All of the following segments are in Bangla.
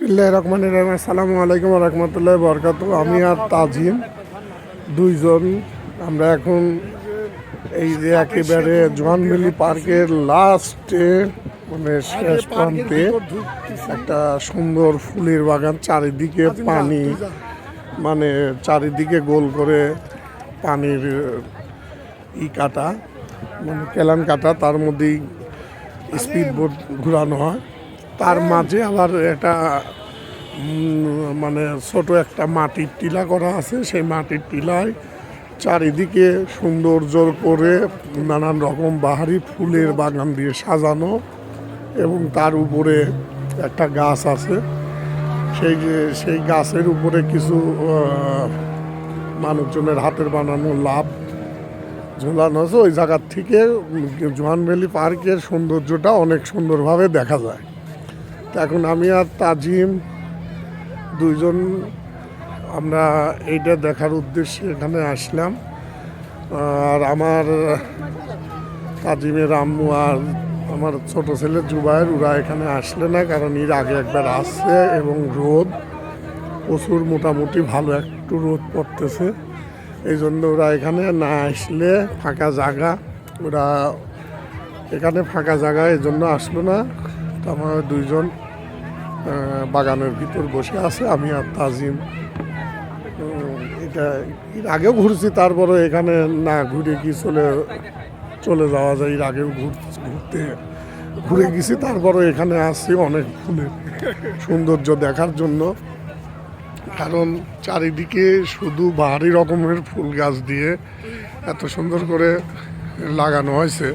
আসসালামু আলাইকুম রহমতুল্লাহ বরকাত আমি আর তাজিম দুইজন। আমরা এখন এই যে একেবারে জোয়ানবেলি পার্কের লাস্টে মানে শেষ প্রান্তে একটা সুন্দর ফুলের বাগান, চারিদিকে পানি মানে চারিদিকে গোল করে পানির ই কাটা মানে কেলান কাটা, তার মধ্যেই স্পিড বোট ঘোরানো হয়। তার মাঝে আবার উম, মানে ছোট একটা মাটির টিলা করা আছে। সেই মাটির টিলায় চারিদিকে সৌন্দর্য করে নানান রকম বাহারি ফুলের বাগান দিয়ে সাজানো এবং তার উপরে একটা গাছ আছে। সেই সেই গাছের উপরে কিছু মানুষজনের হাতের বানানো লাভ ঝোলানো আছে। ওই জায়গার থেকে জোয়ানভ্যালি পার্কের সৌন্দর্যটা অনেক সুন্দরভাবে দেখা যায়। এখন আমি আর তাজিম দুইজন, আমরা এইটা দেখার উদ্দেশ্যে এখানে আসলাম। আর আমার তাজিমের আম্মু আর আমার ছোট ছেলে জুবাইর ওরা এখানে আসলে না, কারণ এর আগে একবার আসছে এবং রোদ প্রচুর, মোটামুটি ভালো একটু রোদ পড়তেছে। এই জন্য ওরা এখানে না আসলে ফাঁকা জায়গা, ওরা এখানে ফাঁকা জায়গা, এই জন্য আসলো না। তো আমার দুইজন বাগানের ভিতর বসে আছে, আমি আর তাজিম। এটা আগেও ঘুরছি তারপরে এখানে না ঘুরে কি চলে চলে যাওয়া যায়, এর আগেও ঘুর ঘুরতে ঘুরে গেছি তারপরে এখানে আসছি অনেক ফুলের সৌন্দর্য দেখার জন্য। কারণ চারিদিকে শুধু ভারী রকমের ফুল গাছ দিয়ে এত সুন্দর করে লাগানো হয়েছে।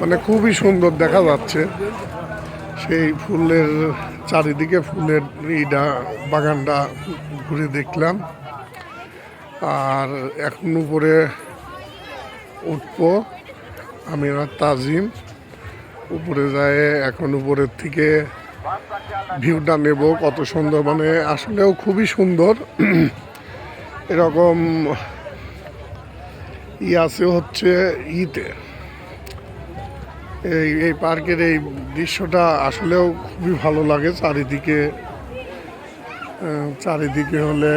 মানে খুবই সুন্দর দেখা যাচ্ছে। সেই ফুলের চারিদিকে ফুলের ইটা বাগানটা ঘুরে দেখলাম। আর এখন উপরে উঠবো আমি আর তাজিম। উপরে যায় এখন উপরের থেকে ভিউটা নেব কত সুন্দর। মানে আসলেও খুবই সুন্দর। এরকম ই আছে হচ্ছে ইতে এই এই পার্কের এই দৃশ্যটা আসলেও খুবই ভালো লাগে চারিদিকে আহ, চারিদিকে হলে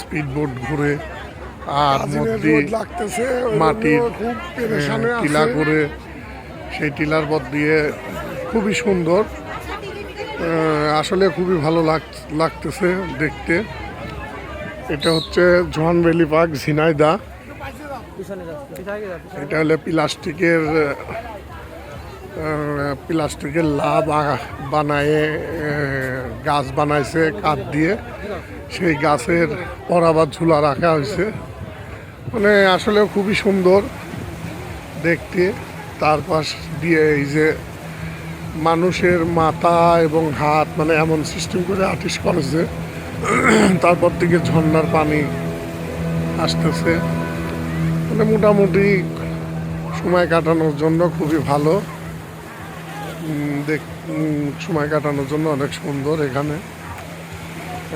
স্পিড বোট ঘুরে আর মধ্যে মাটির খুব টিলা করে সেই টিলার পথ দিয়ে খুবই সুন্দর আহ, আসলে খুবই ভালো লাগ লাগতেছে দেখতে। এটা হচ্ছে জোহানভ্যালি পার্ক ঝিনাইদা। এটা হলে প্লাস্টিকের প্লাস্টিকের লাভ বানায় গাছ বানাইছে, কাঠ দিয়ে। সেই গাছের পরাবার ঝুলা রাখা হয়েছে। মানে আসলে খুবই সুন্দর দেখতে। তার পাশ দিয়ে এই যে মানুষের মাথা এবং হাত মানে এমন সিস্টেম করে আর্টিস্ট করেছে। তারপর থেকে ঝর্ণার পানি আসতেছে। মানে মোটামুটি সময় কাটানোর জন্য খুবই ভালো। সময় কাটানোর জন্য অনেক সুন্দর এখানে।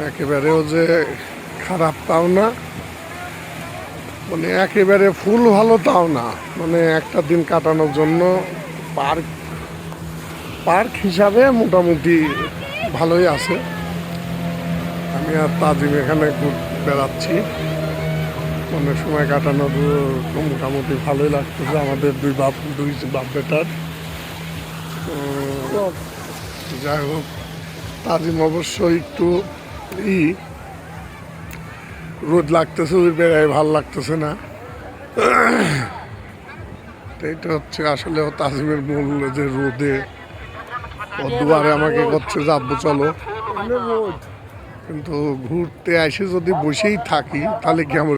একেবারেও যে খারাপ তাও না মানে একেবারে ফুল ভালো তাও না। মানে একটা দিন কাটানোর জন্য পার্ক পার্ক হিসাবে মোটামুটি ভালোই আছে। আমি আর তাজিম এখানে বেড়াচ্ছি। মানে সময় কাটানোর মোটামুটি ভালোই লাগতেছে। আমাদের দুই বাপ দুই বাপ বেটার। যাই হোক তাজিম অবশ্যই একটু ই রোদ লাগতেছে ওই বেড়ায় ভালো লাগতেছে না। এটা হচ্ছে আসলে তাজিমের মূল যে রোদে ও দুয়ারে আমাকে করছে যাব চলো। কিন্তু ঘুরতে এসে যদি বসেই থাকি তাহলে কেমন